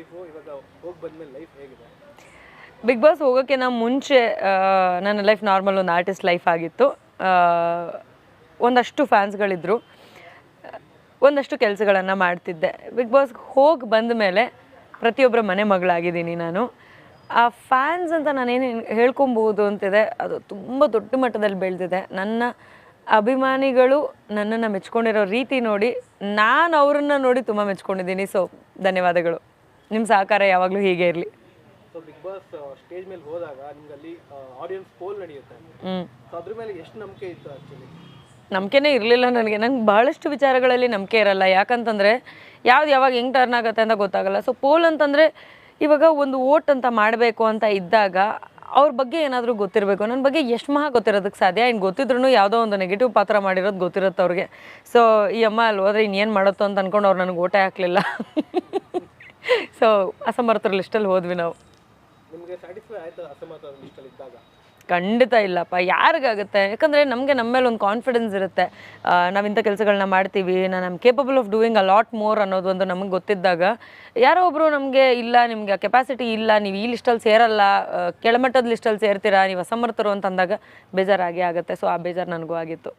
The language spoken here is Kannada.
ಲೈಫು ಇವಾಗ ಹೋಗಿ ಬಂದ್ಮೇಲೆ ಲೈಫ್ ಹೇಗಿದೆ? ಬಿಗ್ ಬಾಸ್ ಹೋಗೋಕ್ಕಿಂತ ಮುಂಚೆ ನನ್ನ ಲೈಫ್ ನಾರ್ಮಲ್ ಒಂದು ಆರ್ಟಿಸ್ಟ್ ಲೈಫ್ ಆಗಿತ್ತು. ಒಂದಷ್ಟು ಫ್ಯಾನ್ಸ್ಗಳಿದ್ರು ಒಂದಷ್ಟು ಕೆಲಸಗಳನ್ನು ಮಾಡ್ತಿದ್ದೆ. ಬಿಗ್ ಬಾಸ್ಗೆ ಹೋಗಿ ಬಂದ ಮೇಲೆ ಪ್ರತಿಯೊಬ್ಬರ ಮನೆ ಮಗಳಾಗಿದ್ದೀನಿ ನಾನು. ಆ ಫ್ಯಾನ್ಸ್ ಅಂತ ನಾನೇನು ಹೇಳ್ಕೊಬಹುದು ಅಂತಿದೆ, ಅದು ತುಂಬ ದೊಡ್ಡ ಮಟ್ಟದಲ್ಲಿ ಬೆಳೆದಿದೆ. ನನ್ನ ಅಭಿಮಾನಿಗಳು ನನ್ನನ್ನು ಮೆಚ್ಕೊಂಡಿರೋ ರೀತಿ ನೋಡಿ ನಾನು ಅವರನ್ನು ನೋಡಿ ತುಂಬ ಮೆಚ್ಕೊಂಡಿದ್ದೀನಿ. ಸೊ ಧನ್ಯವಾದಗಳು. ನಿಮ್ಮ ಸಹಕಾರ ಯಾವಾಗಲೂ ಹೀಗೆ ಇರಲಿ. ಸೊ ಬಿಗ್ ಬಾಸ್ ಸ್ಟೇಜ್ ಮೇಲೆ ಹೋದಾಗ ನಿಮ್ಗೆ ಅಲ್ಲಿ ಆಡಿಯನ್ಸ್ ಪೋಲ್ ನಡೆಯುತ್ತೆ. ಸೊ ಅದ್ರ ಮೇಲೆ ಎಷ್ಟು ನಂಬಿಕೆ ಇತ್ತು ಆ್ಯಕ್ಚುಲಿ ನಂಬಿಕೆನೇ ಇರಲಿಲ್ಲ ನನಗೆ. ನಂಗೆ ಬಹಳಷ್ಟು ವಿಚಾರಗಳಲ್ಲಿ ನಂಬಿಕೆ ಇರಲ್ಲ. ಯಾಕಂತಂದರೆ ಯಾವ್ದು ಯಾವಾಗ ಹೆಂಗೆ ಟರ್ನ್ ಆಗುತ್ತೆ ಅಂತ ಗೊತ್ತಾಗಲ್ಲ. ಸೊ ಪೋಲ್ ಅಂತಂದರೆ ಇವಾಗ ಒಂದು ಓಟ್ ಅಂತ ಮಾಡಬೇಕು ಅಂತ ಇದ್ದಾಗ ಅವ್ರ ಬಗ್ಗೆ ಏನಾದರೂ ಗೊತ್ತಿರಬೇಕು. ನನ್ನ ಬಗ್ಗೆ ಎಷ್ಟು ಮಹಾ ಗೊತ್ತಿರೋದಕ್ಕೆ ಸಾಧ್ಯ? ಇನ್ನು ಗೊತ್ತಿದ್ರು ಯಾವುದೋ ಒಂದು ನೆಗೆಟಿವ್ ಪಾತ್ರ ಮಾಡಿರೋದು ಗೊತ್ತಿರುತ್ತೆ ಅವ್ರಿಗೆ. ಸೊ ಈ ಅಮ್ಮ ಅಲ್ಲಿ ಹೋದ್ರೆ ಇನ್ನೇನು ಮಾಡುತ್ತೋ ಅಂತ ಅಂದ್ಕೊಂಡು ಅವ್ರು ನನಗೆ ಓಟೇ ಹಾಕಲಿಲ್ಲ. ಸೊ ಅಸಮರ್ಥರ ಲಿಸ್ಟಲ್ಲಿ ಹೋದ್ವಿ ನಾವು. ಖಂಡಿತ ಇಲ್ಲಪ್ಪ. ಯಾರಿಗಾಗುತ್ತೆ? ಯಾಕಂದರೆ ನಮಗೆ ನಮ್ಮ ಮೇಲೆ ಒಂದು ಕಾನ್ಫಿಡೆನ್ಸ್ ಇರುತ್ತೆ. ನಾವು ಇಂಥ ಕೆಲಸಗಳನ್ನ ಮಾಡ್ತೀವಿ ನಾನು ನಮ್ಮ capable of doing a lot more ಅನ್ನೋದು ಒಂದು ನಮಗೆ ಗೊತ್ತಿದ್ದಾಗ ಯಾರೋ ಒಬ್ಬರು ನಮಗೆ ಇಲ್ಲ ನಿಮಗೆ ಕೆಪಾಸಿಟಿ ಇಲ್ಲ ನೀವು ಈ ಲಿಸ್ಟಲ್ಲಿ ಸೇರಲ್ಲ ಕೆಳಮಟ್ಟದ ಲಿಸ್ಟಲ್ಲಿ ಸೇರ್ತೀರಾ ನೀವು ಅಸಮರ್ಥರು ಅಂತ ಅಂದಾಗ ಬೇಜಾರಾಗೇ ಆಗುತ್ತೆ. ಸೊ ಆ ಬೇಜಾರು ನನಗೂ ಆಗಿತ್ತು.